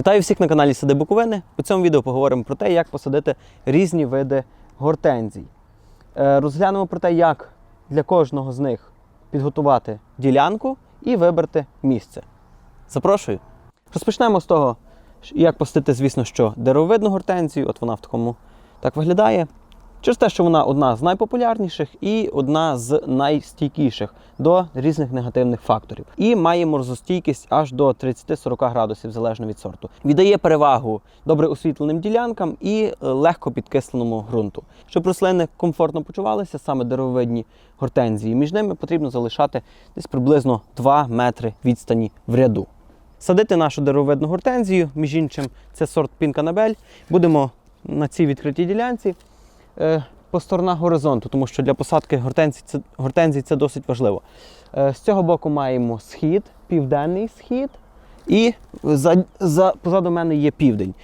Вітаю всіх на каналі Сади Буковини. У цьому відео поговоримо про те, як посадити різні види гортензій. Е, Розглянемо про те, як для кожного з них підготувати ділянку і вибрати місце. Запрошую. Розпочнемо з того, як посадити, звісно, що деревовидну гортензію. От вона в такому так виглядає. Через те, що вона одна з найпопулярніших і одна з найстійкіших до різних негативних факторів. І має морозостійкість аж до 30-40 градусів залежно від сорту. Віддає перевагу добре освітленим ділянкам і е, легко підкисленому ґрунту. Щоб рослини комфортно почувалися, саме деревовидні гортензії, між ними потрібно залишати десь приблизно 2 метри відстані в ряду. Садити нашу деревовидну гортензію, між іншим, це сорт Пінканабель. Будемо на цій відкритій ділянці по сторонах горизонту, тому що для посадки гортензій це, гортензій це досить важливо. Е, з цього боку маємо схід, південний схід, і за, за, позаду мене є південь.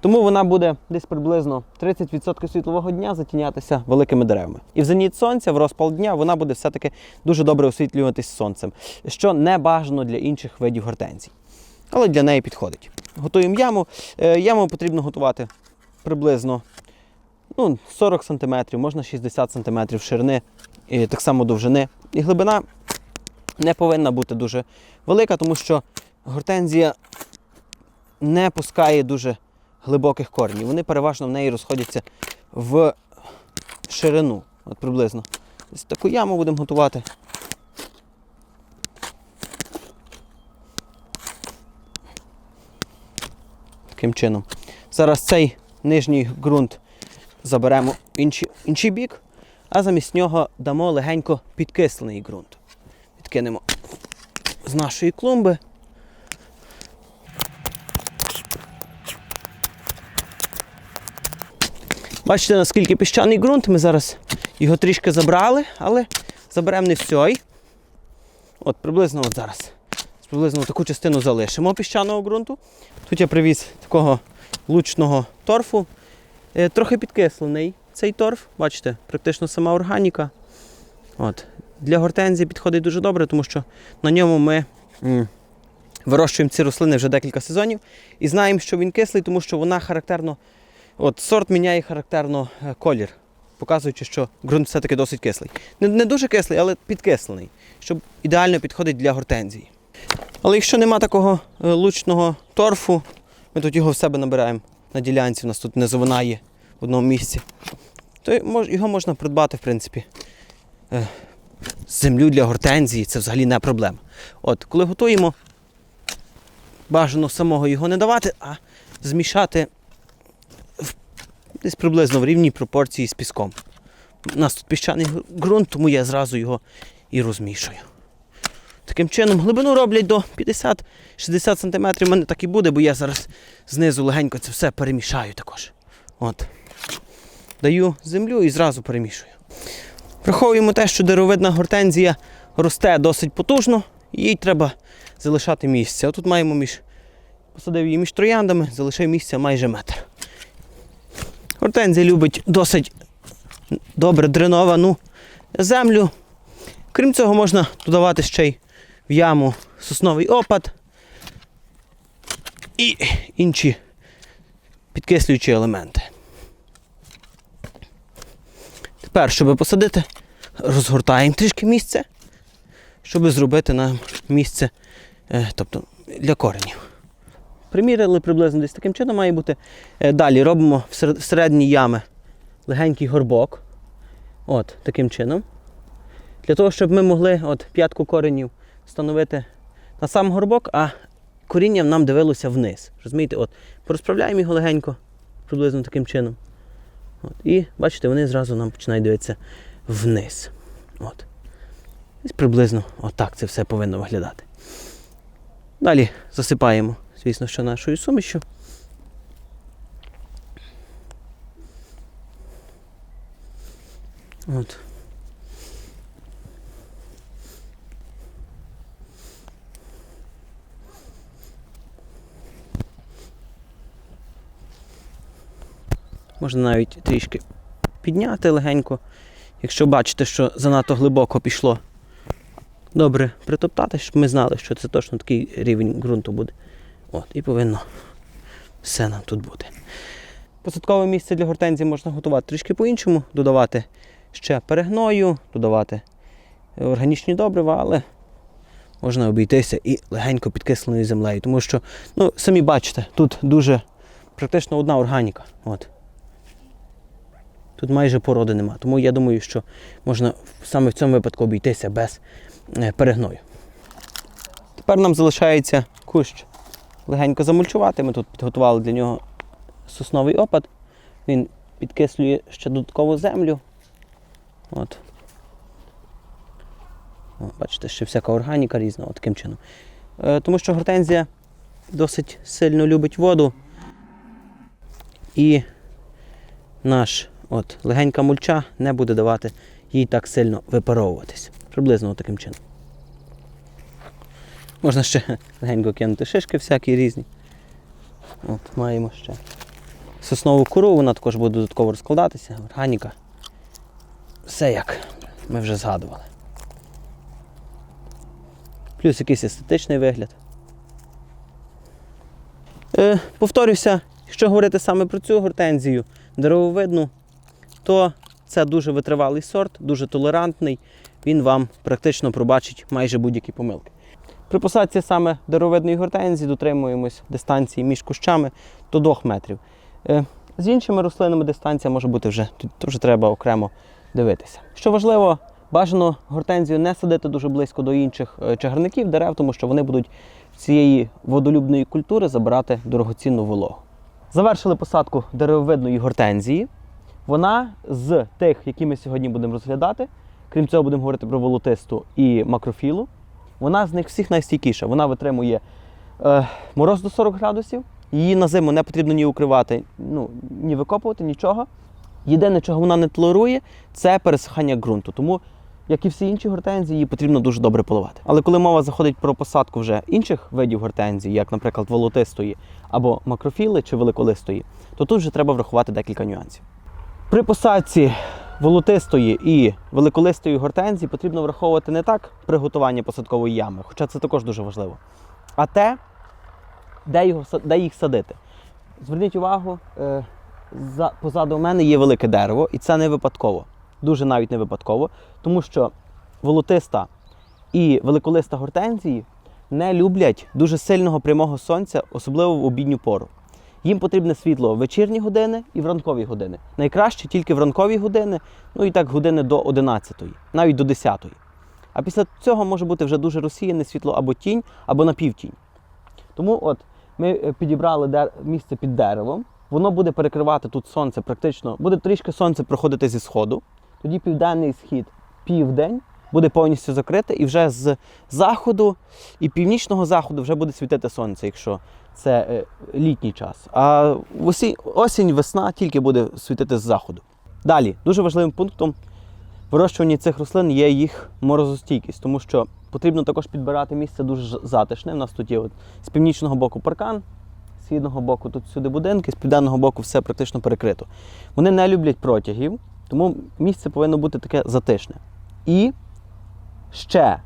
Тому вона буде десь приблизно 30% світлового дня затінятися великими деревами. І в зеніт сонця, в розпал дня, вона буде все-таки дуже добре освітлюватись сонцем, що не бажано для інших видів гортензій. Але для неї підходить. Готуємо яму. Е, Яму потрібно готувати приблизно ну, 40 см, можна 60 см ширини, і так само довжини. І глибина не повинна бути дуже велика, тому що гортензія не пускає дуже глибоких коренів. Вони переважно в неї розходяться в ширину. От приблизно. Ось таку яму будемо готувати. Таким чином. Зараз цей нижній ґрунт заберемо в інший, інший бік, а замість нього дамо легенько підкислений ґрунт. Відкинемо з нашої клумби. Бачите, наскільки піщаний ґрунт. Ми зараз його трішки забрали, але заберемо не всьой. От приблизно от зараз. Приблизно таку частину залишимо піщаного ґрунту. Тут я привіз такого лучного торфу. Е, Трохи підкислений цей торф, бачите, практично сама органіка. От. Для гортензії підходить дуже добре, тому що на ньому ми вирощуємо ці рослини вже декілька сезонів і знаємо, що він кислий, тому що вона характерно, от сорт міняє характерно е, колір, показуючи, що ґрунт все-таки досить кислий. Не, не дуже кислий, але підкислений, щоб ідеально підходить для гортензії. Але якщо нема такого е, лучного торфу, ми тут його в себе набираємо на ділянці, у нас тут низовина є в одному місці, то його можна придбати, в принципі. Е, Землю для гортензії це взагалі не проблема. От, коли готуємо, бажано самого його не давати, а змішати в, десь приблизно в рівній пропорції з піском. У нас тут піщаний ґрунт, тому я зразу його і розмішую. Таким чином глибину роблять до 50-60 см. У мене так і буде, бо я зараз знизу легенько це все перемішаю також. От. Даю землю і зразу перемішую. Враховуємо те, що деревовидна гортензія росте досить потужно, їй треба залишати місце. Отут маємо між. Посадив її між трояндами, залишив місця майже метр. Гортензія любить досить добре дреновану землю. Крім цього, можна додавати ще й в яму сосновий опад і інші підкислюючі елементи. Тепер, щоб посадити, розгортаємо трішки місце, щоб зробити нам місце е, тобто, для коренів. Приміряли приблизно десь таким чином має бути. Е, Далі робимо всеред- всередині ями легенький горбок. От, таким чином. Для того, щоб ми могли от, п'ятку коренів встановити на сам горбок, а коріння нам дивилося вниз. Розумієте, от, порозправляємо його легенько, приблизно таким чином. От, і бачите, вони зразу нам починають дивитися вниз. От. Десь приблизно отак це все повинно виглядати. Далі засипаємо, звісно, що нашою сумішю. От. Можна навіть трішки підняти легенько. Якщо бачите, що занадто глибоко пішло, добре притоптати, щоб ми знали, що це точно такий рівень ґрунту буде. От, і повинно все нам тут буде. Посадкове місце для гортензії можна готувати трішки по-іншому, додавати ще перегною, додавати органічні добрива, але можна обійтися і легенько підкисленою землею. Тому що, ну, самі бачите, тут дуже практично одна органіка. От. Тут майже породи нема. Тому я думаю, що можна саме в цьому випадку обійтися без е, перегною. Тепер нам залишається кущ легенько замульчувати. Ми тут підготували для нього сосновий опад. Він підкислює ще додаткову землю. От. О, бачите, ще всяка органіка різна, от таким чином. Е, тому що гортензія досить сильно любить воду. І наш от, легенька мульча не буде давати їй так сильно випаровуватись. Приблизно таким чином. Можна ще легенько кинути шишки всякі різні. От, маємо ще соснову кору, вона також буде додатково розкладатися, органіка. Все як ми вже згадували. Плюс якийсь естетичний вигляд. Е, повторюся, якщо говорити саме про цю гортензію деревовидну, то це дуже витривалий сорт, дуже толерантний. Він вам практично пробачить майже будь-які помилки. При посадці саме деревовидної гортензії дотримуємось дистанції між кущами до 2 метрів. Е, З іншими рослинами дистанція може бути вже, тут вже треба окремо дивитися. Що важливо, бажано гортензію не садити дуже близько до інших е, чагарників дерев, тому що вони будуть цієї водолюбної культури забирати дорогоцінну вологу. Завершили посадку деревовидної гортензії. Вона з тих, які ми сьогодні будемо розглядати, крім цього, будемо говорити про волотисту і макрофілу. Вона з них всіх найстійкіша. Вона витримує е, мороз до 40 градусів. Її на зиму не потрібно ні укривати, ну, ні викопувати, нічого. Єдине, чого вона не толерує, це пересихання ґрунту. Тому, як і всі інші гортензії, її потрібно дуже добре поливати. Але коли мова заходить про посадку вже інших видів гортензії, як, наприклад, волотистої або макрофіли чи великолистої, то тут вже треба врахувати декілька нюансів. При посадці волотистої і великолистої гортензії потрібно враховувати не так приготування посадкової ями, хоча це також дуже важливо, а те, де, його, де їх садити. Зверніть увагу, е, за, позаду мене є велике дерево, і це не випадково. Дуже навіть не випадково, тому що волотиста і великолиста гортензії не люблять дуже сильного прямого сонця, особливо в обідню пору. Їм потрібне світло в вечірні години і в ранкові години. Найкраще тільки в ранкові години, ну і так години до 11, навіть до 10. А після цього може бути вже дуже розсіяне світло або тінь, або напівтінь. Тому от ми е, підібрали місце під деревом. Воно буде перекривати тут сонце практично, буде трішки сонце проходити зі сходу. Тоді південний схід південь буде повністю закрите, і вже з заходу і північного заходу вже буде світити сонце, якщо це е, літній час. А осінь, весна тільки буде світити з заходу. Далі, дуже важливим пунктом вирощування цих рослин є їх морозостійкість, тому що потрібно також підбирати місце дуже затишне. У нас тут є от, з північного боку паркан, з східного боку тут сюди будинки, з південного боку все практично перекрито. Вони не люблять протягів, тому місце повинно бути таке затишне. І ще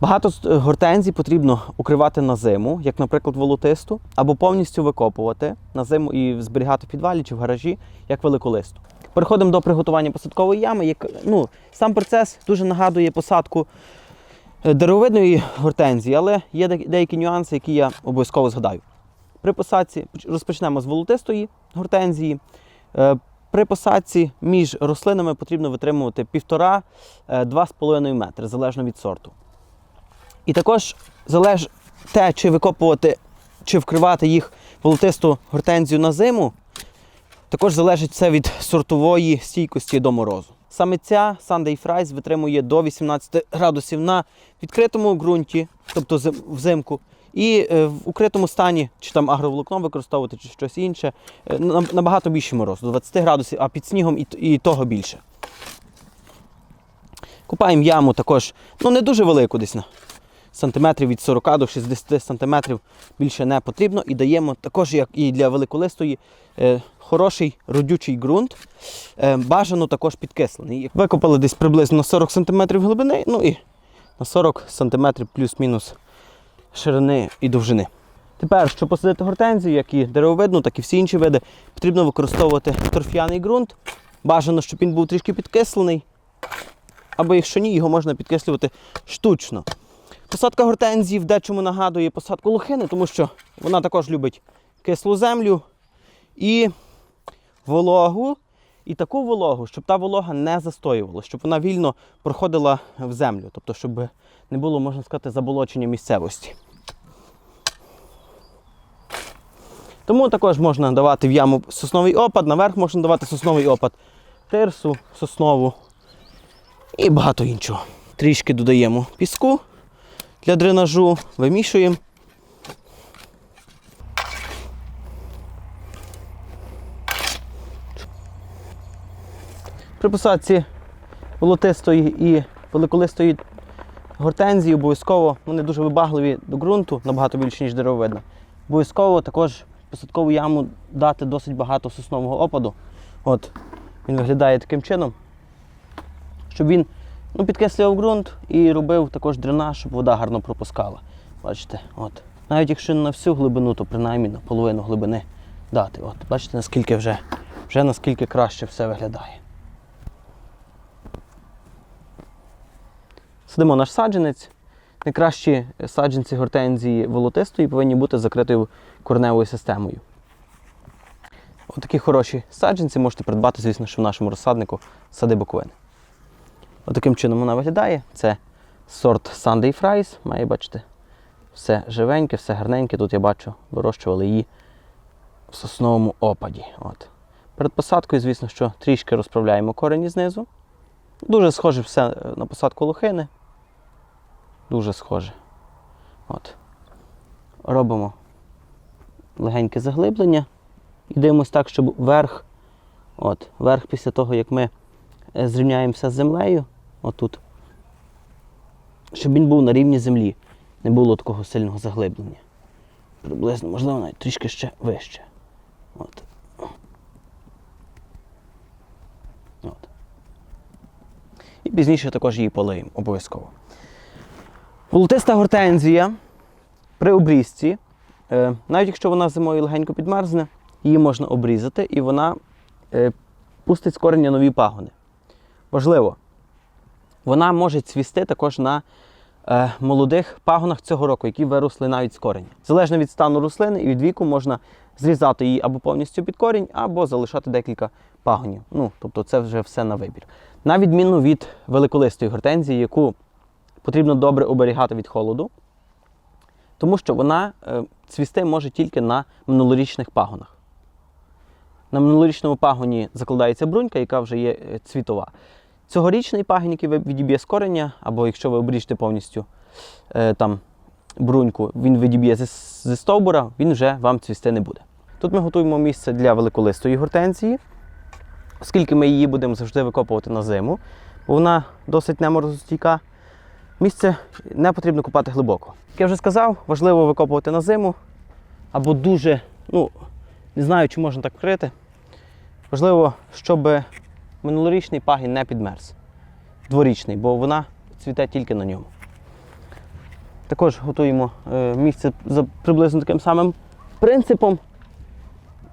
багато з- гортензій потрібно укривати на зиму, як, наприклад, волотисту, або повністю викопувати на зиму і зберігати в підвалі чи в гаражі, як великолисту. Переходимо до приготування посадкової ями. Як, ну, сам процес дуже нагадує посадку е, деревовидної гортензії, але є деякі нюанси, які я обов'язково згадаю. При посадці розпочнемо з волотистої гортензії. Е, При посадці між рослинами потрібно витримувати 1,5-2,5 метри, залежно від сорту. І також залеж те, чи викопувати, чи вкривати їх волотисту гортензію на зиму, також залежить це від сортової стійкості до морозу. Саме ця Sunday Fries витримує до 18 градусів на відкритому ґрунті, тобто взимку, і е, в укритому стані, чи там агроволокно використовувати, чи щось інше, е, набагато більше мороз, до 20 градусів, а під снігом і того більше. Купаємо яму також, ну не дуже велику десь на сантиметрів від 40 до 60 сантиметрів більше не потрібно. І даємо також, як і для великолистої, е, хороший родючий ґрунт. Е, бажано також підкислений. Викопали десь приблизно на 40 сантиметрів глибини, ну і на 40 сантиметрів плюс-мінус ширини і довжини. Тепер, щоб посадити гортензію, як і деревовидну, так і всі інші види, потрібно використовувати торф'яний ґрунт. Бажано, щоб він був трішки підкислений. Або якщо ні, його можна підкислювати штучно. Посадка гортензії в дечому нагадує посадку лохини, тому що вона також любить кислу землю і вологу. І таку вологу, щоб та волога не застоювала, щоб вона вільно проходила в землю, тобто, щоб не було, можна сказати, заболочення місцевості. Тому також можна давати в яму сосновий опад, наверх можна давати сосновий опад, тирсу, соснову і багато іншого. Трішки додаємо піску для дренажу, вимішуємо. При посадці волотистої і великолистої гортензії обов'язково вони дуже вибагливі до ґрунту, набагато більше, ніж деревовидна. Обов'язково також посадкову яму дати досить багато соснового опаду. От, він виглядає таким чином, щоб він ну, підкислював ґрунт і робив також дренаж, щоб вода гарно пропускала. Бачите, от. Навіть якщо не на всю глибину, то принаймні на половину глибини дати. От, бачите, наскільки вже, вже наскільки краще все виглядає. Садимо наш саджанець. Найкращі саджанці гортензії волотистої повинні бути закритою кореневою системою. Отакі хороші саджанці можете придбати, звісно, що в нашому розсаднику сади Буковини. Отаким чином вона виглядає. Це сорт Sunday Fries. Має бачите, все живеньке, все гарненьке. Тут я бачу, вирощували її в сосновому опаді. От. Перед посадкою, звісно, що трішки розправляємо корені знизу. Дуже схоже все е, на посадку лохини. Дуже схоже. От. Робимо легеньке заглиблення і дивимося так, щоб верх, от, верх після того, як ми зрівняємося з землею, отут, щоб він був на рівні землі. Не було такого сильного заглиблення. Приблизно, можливо, навіть трішки ще вище. От. От. І пізніше також її полиємо обов'язково. Волотиста гортензія при обрізці, е, навіть якщо вона зимою легенько підмерзне, її можна обрізати і вона е, пустить з корення нові пагони. Важливо, вона може цвісти також на е, молодих пагонах цього року, які виросли навіть з кореня. Залежно від стану рослини і від віку можна зрізати її або повністю під корінь, або залишати декілька пагонів. Ну, тобто це вже все на вибір. На відміну від великолистої гортензії, яку потрібно добре оберігати від холоду, тому що вона е, цвісти може тільки на минулорічних пагонах. На минулорічному пагоні закладається брунька, яка вже є е, цвітова. Цьогорічний пагін, який відіб'є з кореня, або якщо ви обріжете повністю е, там бруньку, він відіб'є зі, зі стовбура, він вже вам цвісти не буде. Тут ми готуємо місце для великолистої гортензії, оскільки ми її будемо завжди викопувати на зиму, бо вона досить неморозостійка. Місце не потрібно копати глибоко. Як я вже сказав, важливо викопувати на зиму або дуже, ну, не знаю, чи можна так вкрити. Важливо, щоб минулорічний пагін не підмерз. Дворічний, бо вона цвіте тільки на ньому. Також готуємо е, місце за приблизно таким самим принципом.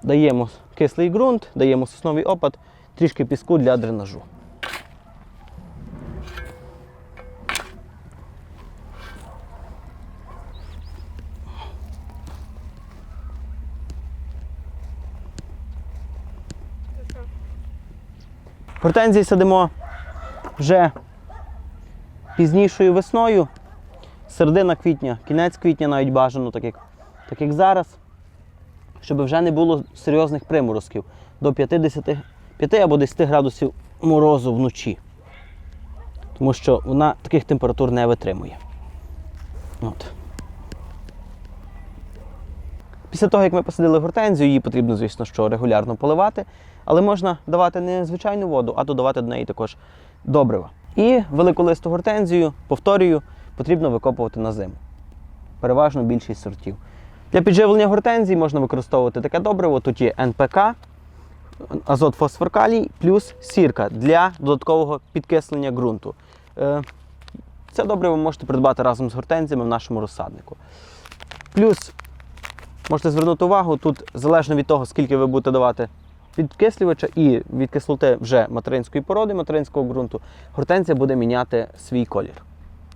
Даємо кислий ґрунт, даємо сосновий опад, трішки піску для дренажу. Гортензії садимо вже пізнішою весною, середина квітня, кінець квітня навіть бажано, так як, так як зараз, щоб вже не було серйозних приморозків до 50, 5 або 10 градусів морозу вночі. Тому що вона таких температур не витримує. От. Після того, як ми посадили гортензію, її потрібно, звісно, що регулярно поливати, але можна давати не звичайну воду, а додавати до неї також добрива. І великолисту гортензію, повторюю, потрібно викопувати на зиму. Переважно більшість сортів. Для підживлення гортензій можна використовувати таке добриво. Тут є НПК, азот фосфор калій, плюс сірка для додаткового підкислення ґрунту. Е, Це добриво можете придбати разом з гортензіями в нашому розсаднику. Плюс можете звернути увагу, тут залежно від того, скільки ви будете давати підкислювача і від кислоти вже материнської породи, материнського ґрунту, гортензія буде міняти свій колір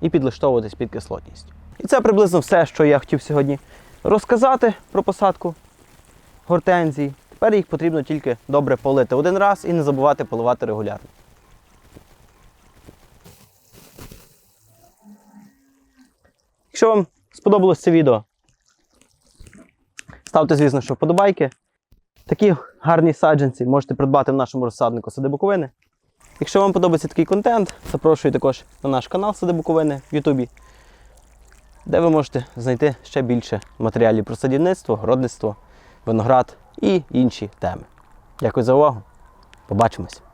і підлаштовуватись під кислотність. І це приблизно все, що я хотів сьогодні розказати про посадку гортензій. Тепер їх потрібно тільки добре полити один раз і не забувати поливати регулярно. Якщо вам сподобалось це відео, ставте, звісно, що вподобайки. Такі гарні саджанці можете придбати в нашому розсаднику Сади Буковини. Якщо вам подобається такий контент, запрошую також на наш канал Сади Буковини в Ютубі, де ви можете знайти ще більше матеріалів про садівництво, городництво, виноград і інші теми. Дякую за увагу. Побачимось!